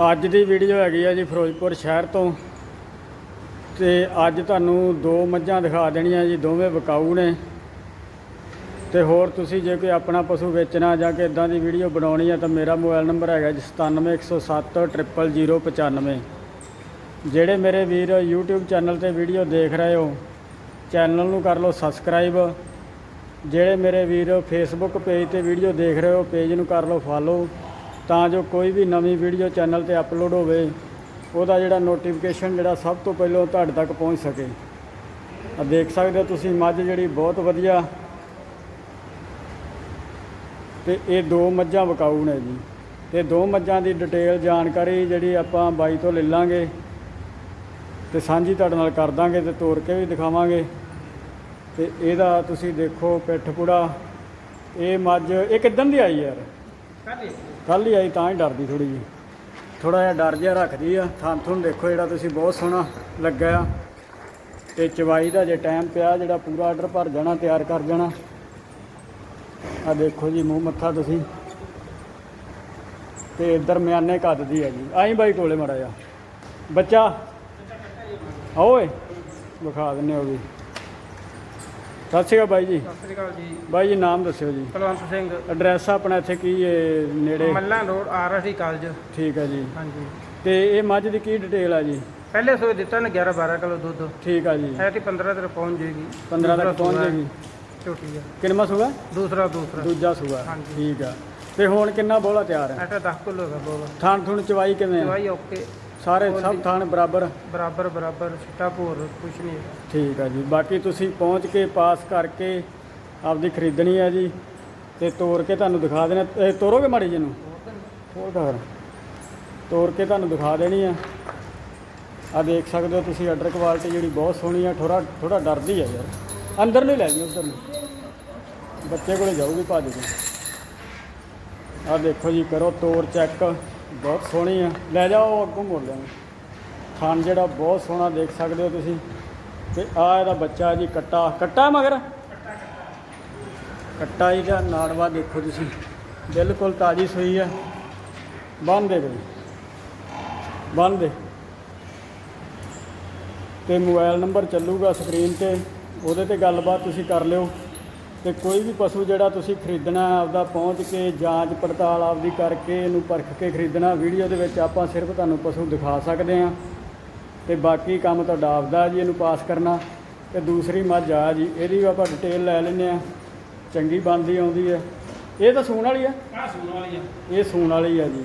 ਅੱਜ ਦੀ ਵੀਡੀਓ ਹੈਗੀ ਆ ਜੀ ਫਿਰੋਜ਼ਪੁਰ ਸ਼ਹਿਰ ਤੋਂ। ਤੇ ਅੱਜ ਤੁਹਾਨੂੰ ਦੋ ਮੱਝਾਂ ਦਿਖਾ ਦੇਣੀਆਂ ਜੀ, ਦੋਵੇਂ ਵਿਕਾਊ ਨੇ। ਤੇ ਹੋਰ ਤੁਸੀਂ ਜੇ ਕੋਈ ਆਪਣਾ ਪਸ਼ੂ ਵੇਚਣਾ ਜਾਂ ਕਿ ਇਦਾਂ ਦੀ ਵੀਡੀਓ ਬਣਾਉਣੀ ਹੈ ਤਾਂ ਮੇਰਾ ਮੋਬਾਈਲ ਨੰਬਰ ਹੈਗਾ ਜੀ 97107 00095 ਜਿਹੜੇ ਮੇਰੇ ਵੀਰ YouTube ਚੈਨਲ ਤੇ ਵੀਡੀਓ ਦੇਖ ਰਹੇ ਹੋ, ਚੈਨਲ ਨੂੰ ਕਰ ਲਓ ਸਬਸਕ੍ਰਾਈਬ ਜਿਹੜੇ ਮੇਰੇ ਵੀਰ Facebook ਪੇਜ ਤੇ ਵੀਡੀਓ ਦੇਖ ਰਹੇ ਹੋ ਪੇਜ ਨੂੰ ਕਰ ਲਓ ਫਾਲੋ ਤਾਂ ਜੋ ਕੋਈ ਵੀ ਨਵੀਂ ਵੀਡੀਓ ਚੈਨਲ ਤੇ ਅਪਲੋਡ ਹੋਵੇ, ਉਹਦਾ ਜਿਹੜਾ ਨੋਟੀਫਿਕੇਸ਼ਨ ਜਿਹੜਾ ਸਭ ਤੋਂ ਪਹਿਲਾਂ ਤੁਹਾਡੇ ਤੱਕ ਪਹੁੰਚ ਸਕੇ। ਆ ਦੇਖ ਸਕਦੇ ਹੋ ਤੁਸੀਂ ਮੱਝ ਜਿਹੜੀ ਬਹੁਤ ਵਧੀਆ। ਤੇ ਇਹ ਦੋ ਮੱਝਾਂ ਵਿਕਾਊ ਨੇ ਜੀ। ਤੇ ਦੋ ਮੱਝਾਂ ਦੀ ਡਿਟੇਲ ਜਾਣਕਾਰੀ ਜਿਹੜੀ ਆਪਾਂ ਬਾਈ ਤੋਂ ਲੈ ਲਾਂਗੇ। ਤੇ ਸਾਂਝੀ ਤੁਹਾਡੇ ਨਾਲ ਕਰ ਦਾਂਗੇ ਤੇ ਤੋੜ ਕੇ ਵੀ ਦਿਖਾਵਾਂਗੇ। ਤੇ ਇਹਦਾ ਤੁਸੀਂ ਦੇਖੋ ਪਿੱਠ ਪੂੜਾ। ਇਹ ਮੱਝ, ਇਹ ਕਿੱਦਣ ਦੀ ਆਈ ਯਾਰ? ਕੱਲ ਹੀ ਆਈ ਤਾਂ ਹੀ ਡਰਦੀ ਥੋੜੀ ਜੀ ਥੋੜਾ ਜਿਹਾ ਡਰ ਜਿਹਾ ਰੱਖਦੀ ਆ। ਥਾਂ ਥੁਣ ਦੇਖੋ ਜਿਹੜਾ ਤੁਸੀਂ ਬਹੁਤ ਸੋਹਣਾ ਲੱਗਾ ਆ। ਤੇ ਚਵਾਈ ਦਾ ਜੇ ਟਾਈਮ ਪਿਆ, ਜਿਹੜਾ ਪੂਰਾ ਆਰਡਰ ਭਰ ਜਾਣਾ, ਤਿਆਰ ਕਰ ਜਾਣਾ। ਆ ਦੇਖੋ ਜੀ, ਮੂੰਹ ਮੱਥਾ ਤੁਸੀਂ। ਤੇ ਦਰਮਿਆਨੇ ਕੱਦ ਦੀ ਹੈ ਜੀ। ਆਈ ਬਾਈ ਕੋਲੇ ਮੜਾ ਜਾ ਬੱਚਾ? ਓਏ, ਵਿਖਾ ਦਿੰਨੇ ਹੋ ਵੀ। ਸਤਿ ਸ਼੍ਰੀ ਅਕਾਲ ਬਾਈ ਜੀ। ਸਤਿ ਸ੍ਰੀ ਅਕਾਲ ਜੀ। ਬਾਈ ਜੀ ਨਾਮ ਦੱਸਿਓ ਜੀ। ਕੁਲਵੰਤ ਸਿੰਘ। ਐਡਰੈਸ ਆਪਣਾ ਇੱਥੇ ਕੀ ਹੈ ਨੇੜੇ? Malla road RSD college. ਠੀਕ ਹੈ ਜੀ। ਹਾਂਜੀ। ਤੇ ਇਹ ਮੱਝ ਦੀ ਕੀ ਡਿਟੇਲ ਆ ਜੀ? ਪਹਿਲੇ ਸੋਏ ਦਿੱਤਾ ਨੇ 11 12 ਕਿਲੋ ਦੁੱਧ। ਠੀਕ ਆ ਜੀ। ਹੈ ਤੇ 15 ਤੱਕ ਪਹੁੰਚ ਜੇਗੀ 15 ਤੱਕ ਪਹੁੰਚ ਜਾਏਗੀ। ਛੋਟੀ ਆ। ਕਿੰਨਾ ਸੂਆ? ਦੂਸਰਾ ਦੂਸਰਾ। ਦੂਜਾ ਸੂਆ। ਹਾਂਜੀ। ਠੀਕ ਆ। ਤੇ ਹੁਣ ਕਿੰਨਾ ਬੋਲਾ ਤਿਆਰ ਹੈ ਐਟਾ 10 ਕਿਲੋ ਦਾ ਬੋਲ ਥਾਣ ਥੁਣ ਚਵਾਈ ਕਿਵੇਂ ਆ? ਦਵਾਈ ਓਕੇ ਸਾਰੇ ਸਭ ਥਾਣ ਬਰਾਬਰ? ਬਰਾਬਰ ਬਰਾਬਰ ਛਿੱਟਾ ਭੋਰ ਕੁਛ ਨਹੀਂ ਹੈਗਾ। ਠੀਕ ਆ ਜੀ। ਬਾਕੀ ਤੁਸੀਂ ਪਹੁੰਚ ਕੇ ਪਾਸ ਕਰਕੇ ਆਪਦੀ ਖਰੀਦਣੀ ਆ ਜੀ ਤੇ ਤੋੜ ਕੇ ਤੁਹਾਨੂੰ ਦਿਖਾ ਦੇਣਾ। ਇਹ ਤੋਰੋਗੇ ਮਾੜੀ ਜੀ ਨੂੰ ਹੋਰ ਤਾਂ ਤੋੜ ਕੇ ਤੁਹਾਨੂੰ ਦਿਖਾ ਦੇਣੀ ਆ। ਆ ਦੇਖ ਸਕਦੇ ਹੋ ਤੁਸੀਂ ਆਰਡਰ ਕੁਆਲਿਟੀ ਜਿਹੜੀ ਬਹੁਤ ਸੋਹਣੀ ਆ। ਥੋੜਾ ਥੋੜਾ ਡਰਦੀ ਆ ਯਾਰ। ਅੰਦਰ ਨਹੀਂ ਲੈ ਜੀ ਉਧਰ ਨੂੰ। ਬੱਚੇ ਕੋਲੇ ਜਾਊਗੀ ਭੱਜ ਆ ਦੇਖੋ ਜੀ ਕਰੋ ਤੋੜ ਚੈੱਕ ਬਹੁਤ ਸੋਹਣੀ ਆ। ਲੈ ਜਾਓ ਅੱਗੋਂ ਮੋੜ ਲਿਆ ਥਣ ਜਿਹੜਾ ਬਹੁਤ ਸੋਹਣਾ ਦੇਖ ਸਕਦੇ ਹੋ ਤੁਸੀਂ। ਤੇ ਆ ਇਹਦਾ ਬੱਚਾ ਜੀ, ਕੱਟਾ। ਕੱਟਾ ਮਗਰ? ਕੱਟਾ ਇਹਦਾ ਨਾੜਵਾ ਦੇਖੋ ਤੁਸੀਂ। ਬਿਲਕੁਲ ਤਾਜੀ ਸਹੀ ਆ। ਬੰਨ ਦੇ ਬਈ। ਬੰਨ ਦੇ। ਤੇ ਮੋਬਾਈਲ ਨੰਬਰ ਚੱਲੂਗਾ ਸਕਰੀਨ ਤੇ। ਉਹਦੇ ਤੇ ਗੱਲਬਾਤ ਤੁਸੀਂ ਕਰ ਲਿਓ। ਤੇ ਕੋਈ ਵੀ ਪਸ਼ੂ ਜਿਹੜਾ ਤੁਸੀਂ ਖਰੀਦਣਾ ਆਪਦਾ ਪਹੁੰਚ ਕੇ ਜਾਂਚ ਪੜਤਾਲ ਆਪਦੀ ਕਰਕੇ ਇਹਨੂੰ ਪਰਖ ਕੇ ਖਰੀਦਣਾ ਵੀਡੀਓ ਦੇ ਵਿੱਚ ਆਪਾਂ ਸਿਰਫ ਤੁਹਾਨੂੰ ਪਸ਼ੂ ਦਿਖਾ ਸਕਦੇ ਆ ਤੇ ਬਾਕੀ ਕੰਮ ਤੁਹਾਡਾ ਆਪਦਾ ਜੀ ਇਹਨੂੰ ਪਾਸ ਕਰਨਾ। ਤੇ ਦੂਸਰੀ ਮੱਝ ਆ ਜੀ ਇਹਦੀ ਵੀ ਆਪਾਂ ਡਿਟੇਲ ਲੈ ਲੈਨੇ ਆ ਚੰਗੀ ਬੰਦੀ ਆਉਂਦੀ ਹੈ। ਇਹ ਤਾਂ ਸੂਣ ਵਾਲੀ ਆ? ਆ ਸੂਣ ਵਾਲੀ ਆ। ਇਹ ਸੂਣ ਵਾਲੀ ਆ ਜੀ।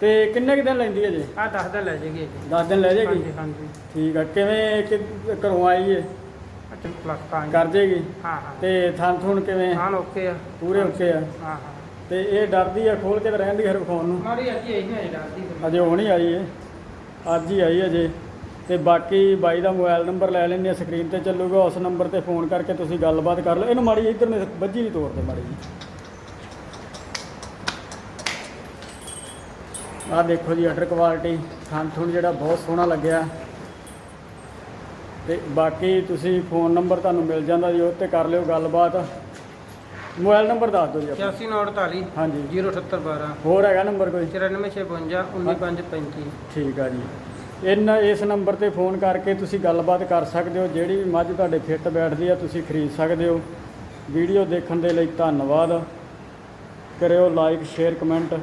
ਤੇ ਕਿੰਨੇ ਕਿ ਦਿਨ ਲੈਂਦੀ ਹੈ ਜੀ? ਆ 10 ਦਿਨ ਲੈ ਜਾਏਗੀ 10 ਦਿਨ ਲੈ ਜਾਏਗੀ? ਹਾਂਜੀ ਠੀਕ ਆ ਕਿਵੇਂ ਘਰੋਂ ਆਈ ਏ? ਕਰ ਜੇਗੀ? ਹਾਂ ਹਾਂ। ਤੇ ਥਣ ਥੁਣ ਕਿਵੇਂ? ਹਾਂ ਓਕੇ ਆ। ਪੂਰੇ ਓਕੇ ਆ? ਹਾਂ ਤੇ ਇਹ ਡਰਦੀ ਆ ਖੋਲ ਕੇ ਤਾਂ ਰਹਿਣ ਦੀ ਹਰ ਫੋਨ ਨੂੰ? ਮਾੜੀ ਅੱਜ ਇਹ ਨਹੀਂ ਆਈ ਡਰਦੀ ਅਜੇ ਹੋਣੀ ਆਈ ਏ ਅੱਜ ਹੀ ਆਈ ਅਜੇ। ਤੇ ਬਾਕੀ ਬਾਈ ਦਾ ਮੋਬਾਈਲ ਨੰਬਰ ਲੈ ਲੈਣੇ ਆ ਸਕਰੀਨ ਤੇ ਚੱਲੂਗਾ। ਉਸ ਨੰਬਰ ਤੇ ਫੋਨ ਕਰਕੇ ਤੁਸੀਂ ਗੱਲਬਾਤ ਕਰ ਲਓ। ਇਹਨੂੰ ਮਾੜੀ ਇੱਧਰ ਮੇ ਵੱਜੀ ਨਹੀਂ ਤੋੜਦੇ ਮਾੜੀ ਜੀ ਆ ਦੇਖੋ ਜੀ ਅਟਰ ਕੁਆਲਿਟੀ ਥਣ ਥੁਣ ਜਿਹੜਾ ਬਹੁਤ ਸੋਹਣਾ ਲੱਗਿਆ। ਤੇ ਬਾਕੀ ਤੁਸੀਂ ਫੋਨ ਨੰਬਰ ਤੁਹਾਨੂੰ ਮਿਲ ਜਾਂਦਾ ਜੀ ਉਹ ਤੇ ਕਰ ਲਿਓ ਗੱਲਬਾਤ। ਮੋਬਾਈਲ ਨੰਬਰ ਦੱਸ ਦਿਓ ਜੀ ਆਪਣਾ। 8948 ਹਾਂਜੀ। 07812 ਹੋਰ ਹੈਗਾ ਨੰਬਰ ਕੋਈ? 9456 19535 ਠੀਕ ਆ ਜੀ। ਇਹਨਾਂ ਇਸ ਨੰਬਰ ਤੇ ਫੋਨ ਕਰਕੇ ਤੁਸੀਂ ਗੱਲਬਾਤ ਕਰ ਸਕਦੇ ਹੋ ਜਿਹੜੀ ਵੀ ਮੱਝ ਤੁਹਾਡੇ ਫਿੱਟ ਬੈਠਦੀ ਆ ਤੁਸੀਂ ਖਰੀਦ ਸਕਦੇ ਹੋ। ਵੀਡੀਓ ਦੇਖਣ ਦੇ ਲਈ ਧੰਨਵਾਦ। ਕਰਿਓ ਲਾਈਕ ਸ਼ੇਅਰ ਕਮੈਂਟ।